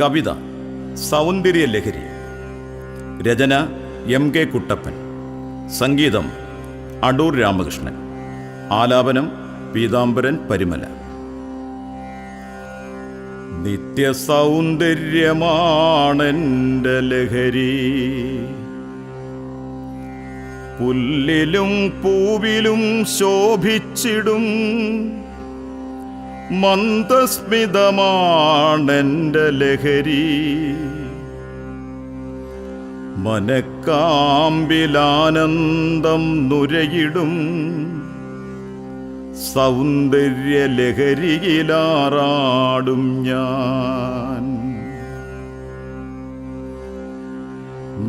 കവിത സൗന്ദര്യ ലഹരി. രചന M K Kuttappan. സംഗീതം അടൂർ രാമകൃഷ്ണൻ. ആലാപനം പീതാംബരൻ പരിമല. നിത്യസൗന്ദര്യമാണെന്റെ ലഹരി. പുല്ലിലും പൂവിലും ശോഭിച്ചിടും മന്ദസ്മിതമാണെന്റെ ലഹരി മനക്കാമ്പിലാനന്ദം നുരയിടും. സൗന്ദര്യ ലഹരിയിലാറാടും ഞാൻ.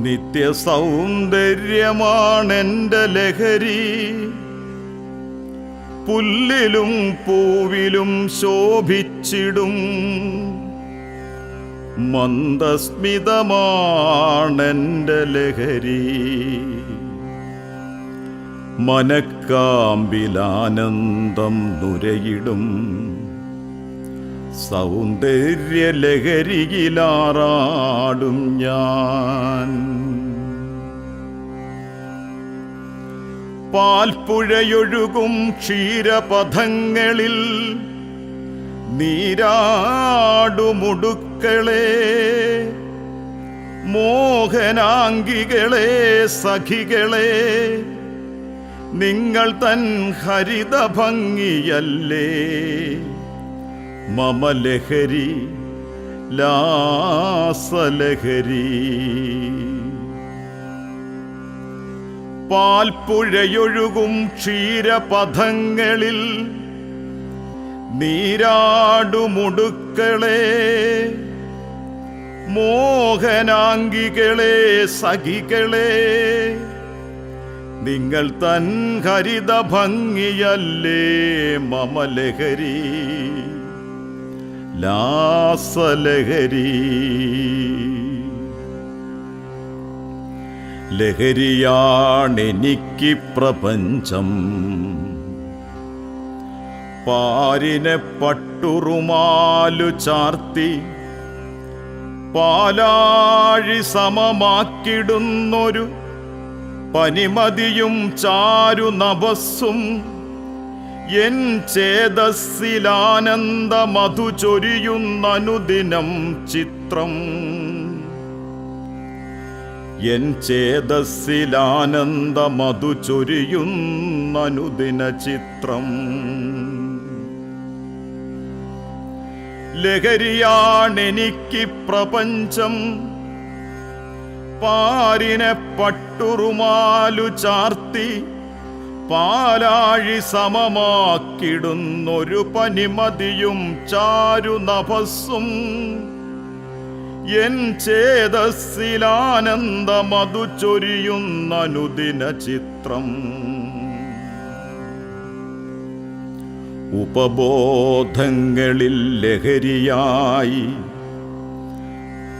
നിത്യസൗന്ദര്യമാണെന്റെ ലഹരി പുല്ലിലും പൂവിലും ശോഭിച്ചിടും. മന്ദസ്മിതമാണെന്റെ ലഹരി. മനക്കാമ്പിലാനന്ദം നുരയിടും. സൗന്ദര്യ ലഹരിയിലാറാടും ഞാൻ. പാൽപ്പുഴയൊഴുകും ക്ഷീരപഥങ്ങളിൽ. നീരാടുമുടുക്കളെ മോഹനാംഗികളെ സഖികളെ നിങ്ങൾ തൻ ഹരിത ഭംഗിയല്ലേ മമലഹരി ലാസലഹരി. പാൽപ്പുഴയൊഴുകും ക്ഷീരപഥങ്ങളിൽ. നീരാടുമുടുക്കളെ മോഹനാംഗികളെ സഖികളെ. നിങ്ങൾ തൻ ഹരിത ഭംഗിയല്ലേ മമലഹരി. ലാസലഹരി. ലഹരിയാണെനിക്ക് പ്രപഞ്ചം പാരിനെ പട്ടുറുമാലു ചാർത്തി പാലാഴി സമമാക്കിടുന്നൊരു പനിമതിയും ചാരു നഭസ്സും എൻ ചേതസ്സിലാനന്ദ മധു ചൊരിയുന്നനുദിനം ചിത്രം. എൻ ചേതസ്സിലാനന്ദമതു ചൊരിയുന്നനുദിന ചിത്രം. ലഹരിയാണെനിക്ക് പ്രപഞ്ചം പാരിനെ പട്ടുറുമാലു ചാർത്തി പാലാഴി സമമാക്കിടുന്നൊരു പനിമതിയും ചാരു നഭസ്സും. എൻ ചേതസ്സിലാനന്ദ മധു ചൊരിയുന്ന അനുദിന ചിത്രം. ഉപബോധങ്ങളിൽ ലഹരിയായി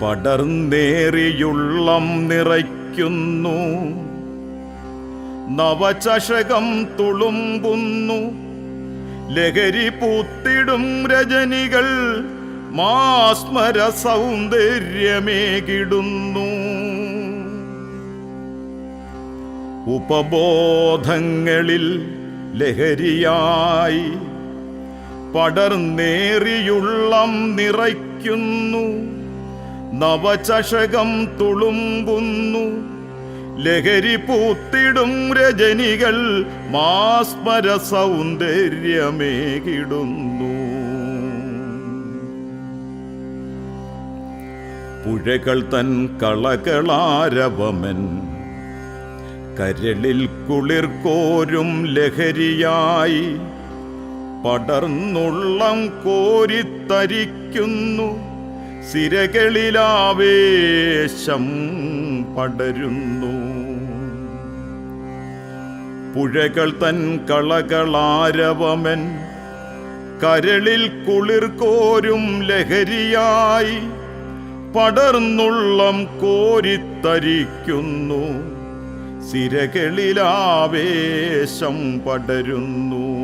പടർന്നേറിയുള്ളം നിറയ്ക്കുന്നു. നവചഷകം തുളുമ്പുന്നു. ലഹരി പൂത്തിടും രജനികൾ മാസ്മര സൗന്ദര്യമേകിടുന്നു. ഉപബോധങ്ങളിൽ ലഹരിയായി പടർന്നേറിയുള്ളം നിറയ്ക്കുന്നു. നവചഷകം തുളുമ്പുന്നു. ലഹരി പൂത്തിടും രജനികൾ മാസ്മര സൗന്ദര്യമേകിടുന്നു. പുഴകൾ തൻ കളകളാരവമൻ. കരളിൽ കുളിർ കോരും ലഹരിയായി പടർന്നുള്ളം കോരിത്തരിക്കുന്നു. സിരകളിലാവേശം പടരുന്നു. പുഴകൾ തൻ കളകളാരവമൻ. കരളിൽ കുളിർ കോരും ലഹരിയായി പടർന്നുള്ളം കോരിത്തരിക്കുന്നു. സിരകളിലാവേശം പടരുന്നു.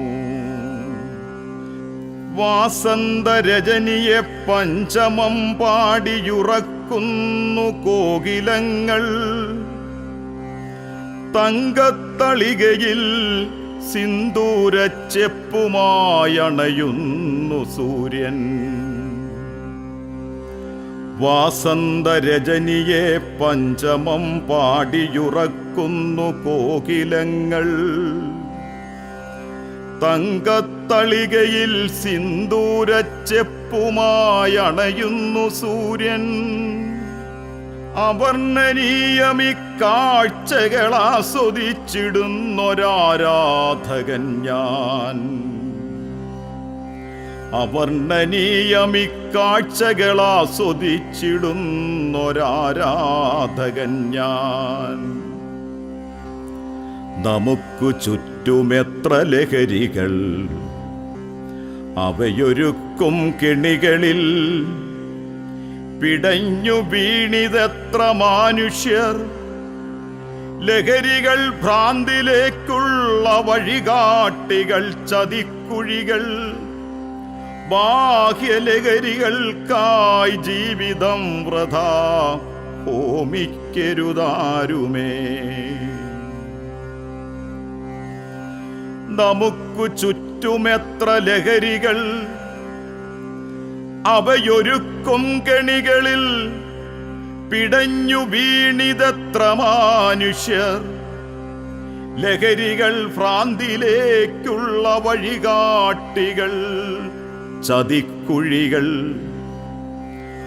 വാസന്തരജനിയെ പഞ്ചമം പാടിയുറക്കുന്നു കോകിലങ്ങൾ. തങ്കത്തളികയിൽ സിന്ദൂരച്ചെപ്പുമായണയുന്നു സൂര്യൻ. വാസന്തരജനിയെ പഞ്ചമം പാടിയുറക്കുന്നു കോകിലങ്ങൾ. തങ്കത്തളികയിൽ സിന്ദൂരച്ചെപ്പുമായണയുന്നു സൂര്യൻ. അവർണനീയമിക്കാഴ്ചകളാസ്വദിച്ചിടുന്നൊരാരാധകൻ ഞാൻ. അവർണനീയമി കാഴ്ചകൾ ഞാൻ. നമുക്കു ചുറ്റുമെത്ര ലഹരികൾ. അവയൊരുക്കും കിണികളിൽ. പിടഞ്ഞു വീണിതെത്ര മാനുഷ്യർ. ലഹരികൾ ഭ്രാന്തിലേക്കുള്ള വഴികാട്ടികൾ ചതിക്കുഴികൾ. ബാഹ്യലഹരികൾക്കായി ജീവിതം വ്രത ഹോമിക്കരുതാരുമേ. നമുക്കു ചുറ്റുമെത്ര ലഹരികൾ അവയൊരുക്കും കെണികളിൽ പിടഞ്ഞു വീണിതത്ര മാനുഷ്യർ. ലഹരികൾ ഭ്രാന്തിലേക്കുള്ള വഴികാട്ടികൾ. ചതിക്കുഴികൾ